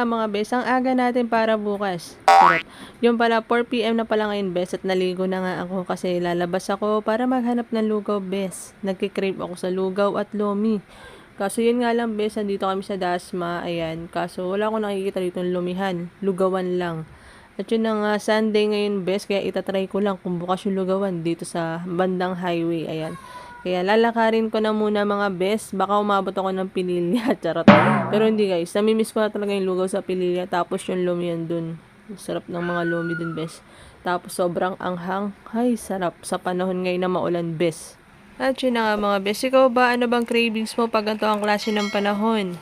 Nga mga bes, ang aga natin para bukas. Charot. Yung pala 4pm na pala ngayon bes at naligo na nga ako kasi lalabas ako para maghanap ng lugaw bes. Nagkikrave ako sa lugaw at lomi. Kaso yun nga lang bes, andito kami sa Dasma, ayan. Kaso wala akong nakikita dito lumihan, lugawan lang. At yun na nga, Sunday ngayon bes, kaya itatry ko lang kung bukas yung lugawan dito sa bandang highway, ayan. Kaya lalakarin ko na muna mga best. Baka umabot ako ng pililya. Charot. Pero hindi guys. Namimiss ko na talaga yung lugaw sa pililya. Tapos yung lumi yan dun. Sarap ng mga lumi dun best. Tapos sobrang anghang. Ay, sarap. Sa panahon ngayon na maulan best. At yun na nga mga best. Ikaw ba, ano bang cravings mo pag ganito ang klase ng panahon?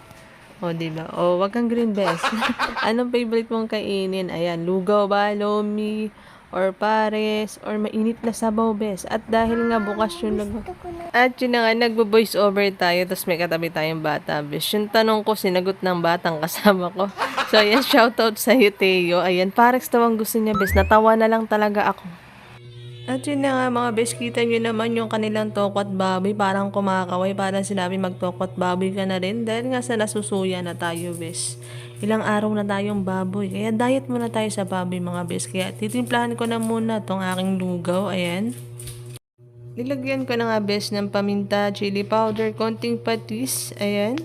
O, di ba? O, wag kang green best. Anong favorite mong kainin? Ayan, lugaw ba, lomi, or pares, or mainit na sabaw, bes. At dahil nga bukas yung nag... At yun na nga, nagbo-voice over tayo, tapos may katabi tayong bata, bes. Yung tanong ko, sinagot ng batang kasama ko. So, ayan, shoutout sa iyo, Teo. Ayan, pares daw ang gusto niya, bes. Natawa na lang talaga ako. At yun na nga mga bes, kita nyo naman yung kanilang tokot baboy. Parang kumakaway, parang sinabi magtokot baboy ka na rin. Dahil nga sa nasusuya na tayo bes. Ilang araw na tayong baboy. Kaya diet muna tayo sa baboy mga bes. Kaya titimplahan ko na muna tong aking lugaw. Ayan. Nilagyan ko na nga bes ng paminta, chili powder, konting patis. Ayan.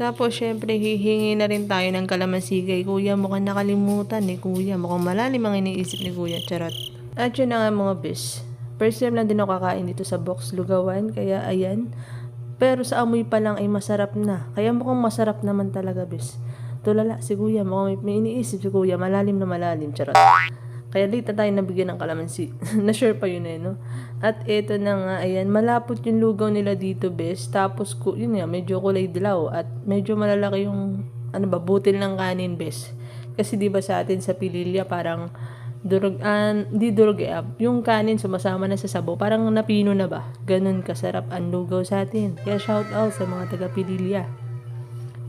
Tapos, syempre, hihingi na rin tayo ng kalamansi kay kuya. Mukhang nakalimutan ni kuya. Mukhang malalim ang iniisip ni kuya. Charot. At yun na nga mga bis. First time lang din ako kakain dito sa box lugawan. Kaya ayan. Pero sa amoy pa lang ay masarap na. Kaya mukhang masarap naman talaga bis. Tulala si kuya. Mukhang may, may iniisip si kuya. Malalim na malalim. Charot. Kaya na tayo nabigyan ng kalamansi. Na-sure pa yun eh, no? At eto na nga, ayan, malapot yung lugaw nila dito, bes. Tapos, yun nga, medyo kulay dilaw. At medyo malalaki yung, ano ba, butil ng kanin, bes. Kasi di ba sa atin sa pililya, parang, durog, ah, di durog eh, ah, yung kanin sumasama na sa sabaw, parang napino na ba? Ganun kasarap ang lugaw sa atin. Kaya shout out sa mga taga pililya.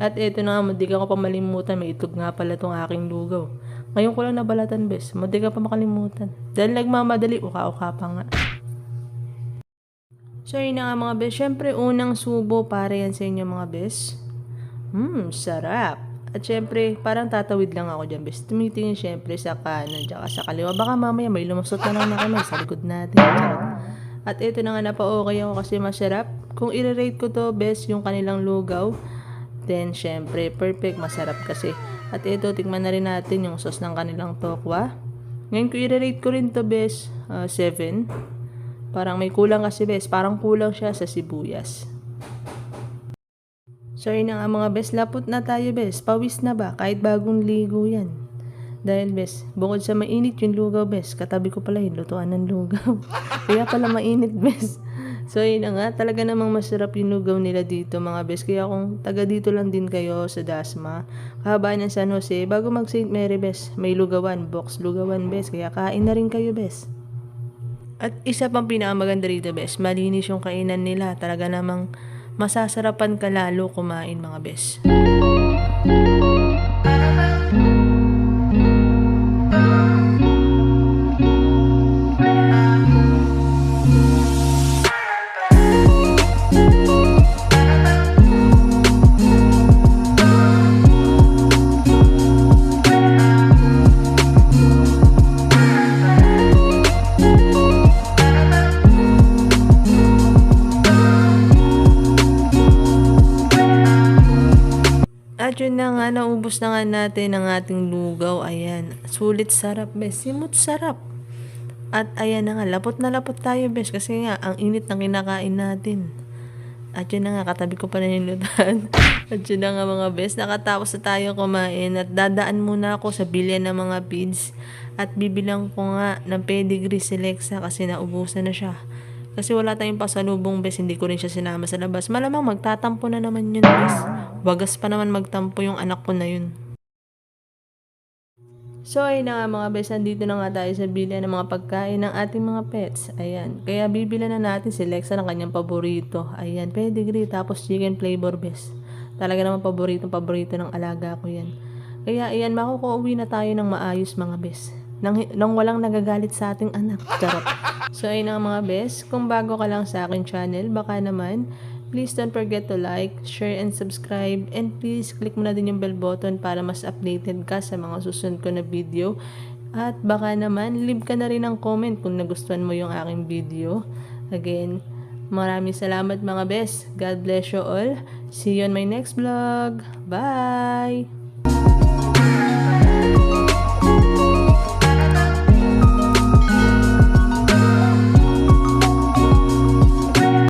At eto na nga, munti ka ko pa malimutan, may itlog nga pala tong aking lugaw. Ngayon ko lang nabalatan, bes. Munti ka pa makalimutan. Dahil nagmamadali, uka-uka pa nga. So, yun na nga mga bes. Siyempre, unang subo para yan sa inyo mga bes. Hmm, sarap. At syempre, parang tatawid lang ako dyan, bes. Tumitingin syempre sa kanan, tsaka sa kaliwa. Baka mamaya may lumusot na lang na kami sa likod natin. At ito na nga, napa-okay ako kasi masarap. Kung i-rate ko to, best yung kanilang lugaw, then syempre, perfect, masarap kasi. At ito, tikman na rin natin yung sauce ng kanilang tokwa. Ngayon ko i-rate ko rin to, best, 7. Parang may kulang kasi, best. Parang kulang siya sa sibuyas. Sorry na nga mga best, lapot na tayo best. Pawis na ba? Kahit bagong ligo yan. Dahil best, bukod sa mainit yung lugaw best, katabi ko pala yung lutuan ng lugaw. Kaya pala mainit best. So yun na nga, talaga namang masarap yung lugaw nila dito mga best. Kaya kung taga dito lang din kayo sa Dasma, kahabaan ng San Jose, bago mag St. Mary best, may lugawan, box lugawan best. Kaya kain na rin kayo best. At isa pang pinakamaganda rito, bes, malinis yung kainan nila. Talaga namang masasarapan ka lalo kumain, mga bes. At yun na nga, naubos na nga natin ang ating lugaw. Ayan, sulit sarap, bes. Simot sarap. At ayan na nga, lapot na lapot tayo, bes. Kasi nga, ang init ng kinakain natin. At yun na nga, katabi ko pa na yung lutan. At yun na nga mga bes, nakatapos na tayo kumain. At dadaan muna ako sa bilyan ng mga beans. At bibilang ko nga ng pedigree si Lexa kasi naubusan na siya. Kasi wala tayong pasalubong, bes. Hindi ko rin siya sinama sa labas. Malamang magtatampo na naman yun, bes. Wagas pa naman magtampo yung anak ko na yun. So, ayun na nga mga bes, andito na nga tayo sa bilya ng mga pagkain ng ating mga pets. Ayan. Kaya bibila na natin si Lexa ng kanyang paborito. Ayan, pedigree, tapos chicken flavor bes. Talaga naman paborito, paborito ng alaga ko yan. Kaya ayan, makukuwi na tayo ng maayos mga bes. Nang, nang walang nagagalit sa ating anak. Charot. So ayun na nga mga bes, kung bago ka lang sa akin channel, baka naman Please don't forget to like, share, and subscribe. And please click mo na din yung bell button para mas updated ka sa mga susunod ko na video. At baka naman, leave ka na rin ng comment kung nagustuhan mo yung aking video. Again, maraming salamat mga best. God bless you all. See you on my next vlog. Bye!